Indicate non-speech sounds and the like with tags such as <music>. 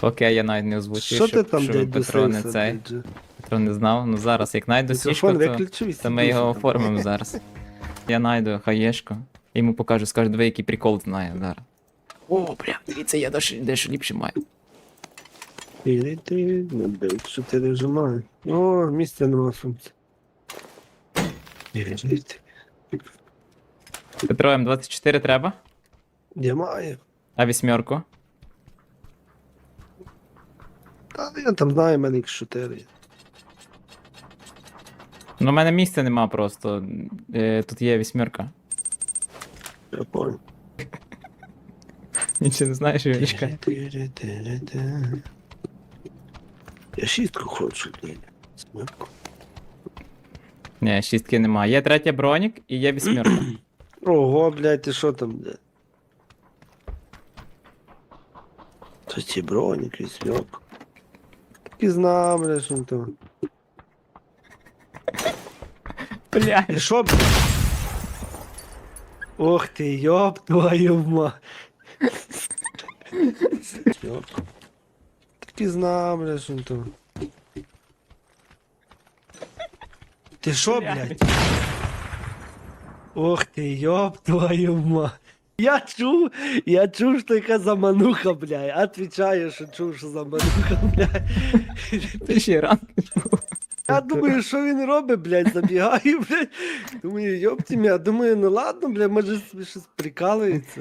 Окей, я навіть не озвучив, Що ти щоб, там, щоб дядь, Петро не досився, цей. дядь? Петро не знав. Ну зараз, як найду сішку, Мікрофон то, виключив то ми його оформимо зараз. Я найду хаєшку. Йому покажу, скажу, диви, який прикол знає зараз. О, бля, дивіться, я дещо, дещо ліпше маю. Три, три, ну, блядь, що ти нажимаєш? О, місця нема функції. Петро, М24 треба? Я маю. А вісьмерку? Та я там знаю, в мене їх чотири. Ну, у мене місця нема просто. Е, тут є вісьмерка. Я понял. <laughs> Нічого не знаєш, Юлічка? Я шістку хочу, блядь. Смерку. Ні, шістки нема. Є третя бронік і є вісьмерка. <clears throat> Ого, блядь, ти що там, блядь? Це ці броніки, смерку. Так і знав, блядь, що там. Бля. І що, блядь? Ох ти, ёб твою ма. Смерку. Так і знав, блядь, що там. Ти що, блядь? Ох ти, ёб твою ма. Я чув, я чув, що така замануха, блядь. Отвічаю, що чув, що замануха, блядь. Ти ще ранку. Я думаю, що він робить, блядь, забігаю, блядь. Думаю, ёпті мя, думаю, ну ладно, блядь, може щось прикалується.